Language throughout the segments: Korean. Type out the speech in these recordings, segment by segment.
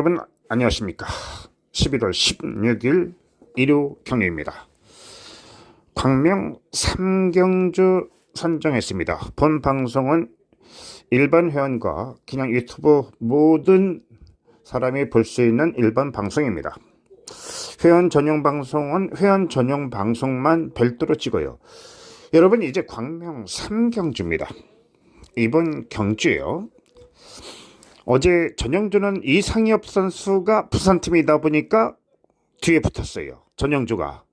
여러분 안녕하십니까? 11월 16일 일요 경례입니다. 광명 삼경주 선정했습니다. 본 방송은 일반 회원과 그냥 유튜브 모든 사람이 볼 수 있는 일반 방송입니다. 회원 전용 방송은 회원 전용 방송만 별도로 찍어요. 여러분 이제 광명 삼경주입니다. 이번 경주예요 어제 전영주는 이상엽 선수가 부산팀이다 보니까 뒤에 붙었어요. 전영주가.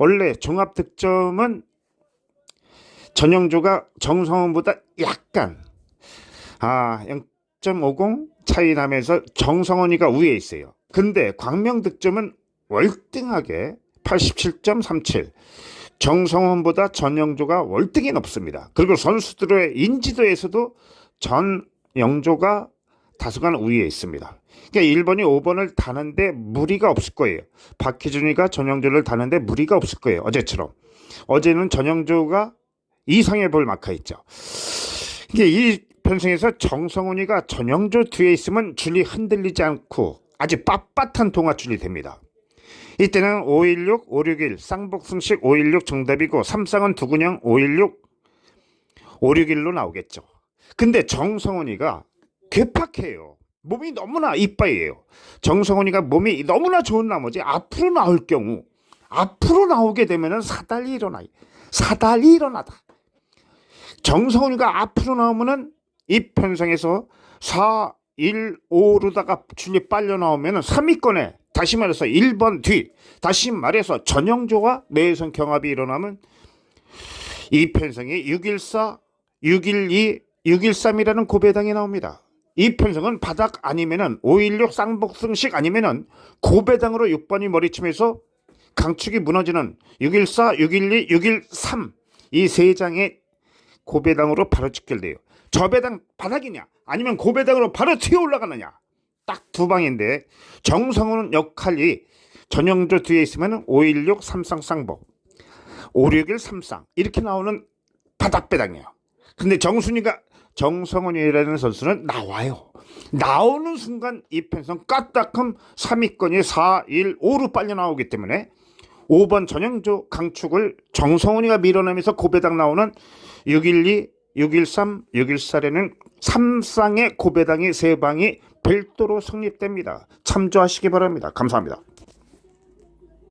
원래 종합 득점은 전영주가 정성원보다 약간 아 0.50 차이 나면서 정성원이가 우위에 있어요. 근데 광명 득점은 월등하게 87.37 정성원보다 전영조가 월등히 높습니다. 그리고 선수들의 인지도에서도 전영조가 다소간 우위에 있습니다. 그러니까 1번이 5번을 다는데 무리가 없을 거예요. 박희준이가 전영조를 다는데 무리가 없을 거예요. 어제처럼. 어제는 전영조가 이상해 볼 마카였죠. 이게 이 편성에서 정성훈이가 전영조 뒤에 있으면 줄이 흔들리지 않고 아주 빳빳한 동아줄이 됩니다. 이때는 516, 561, 쌍복승식 516 정답이고 삼쌍은 두근형 516, 561로 나오겠죠. 근데 정성훈이가 괴팍해요. 몸이 너무나 이빠이에요. 정성훈이가 몸이 너무나 좋은 나머지 앞으로 나올 경우 앞으로 나오게 되면은 사달이 일어나. 사달이 일어나다. 정성훈이가 앞으로 나오면은 이 편성에서 4, 1, 5로다가 줄이 빨려 나오면은 3위권에 다시 말해서 1번 뒤 다시 말해서 전형조와 내선 경합이 일어나면 이 편성이 614, 612, 613이라는 고배당이 나옵니다. 이 편성은 바닥 아니면은 516 쌍복승식 아니면은 고배당으로 6번이 머리치면서 강축이 무너지는 614, 612, 613 이 세 장의 고배당으로 바로 직결돼요. 저배당 바닥이냐 아니면 고배당으로 바로 튀어 올라가느냐 딱 두 방인데 정성훈 역할이 전형조 뒤에 있으면 516 삼쌍 쌍복 561 삼쌍 이렇게 나오는 바닥배당이에요. 근데 정순이가 정성훈이라는 선수는 나와요. 나오는 순간 이 편성 까딱함 3위권이 4, 1, 5로 빨려 나오기 때문에 5번 전형조 강축을 정성훈이가 밀어내면서 고배당 나오는 612, 613, 614에는 3쌍의 고배당이 3방이 별도로 성립됩니다. 참조하시기 바랍니다. 감사합니다.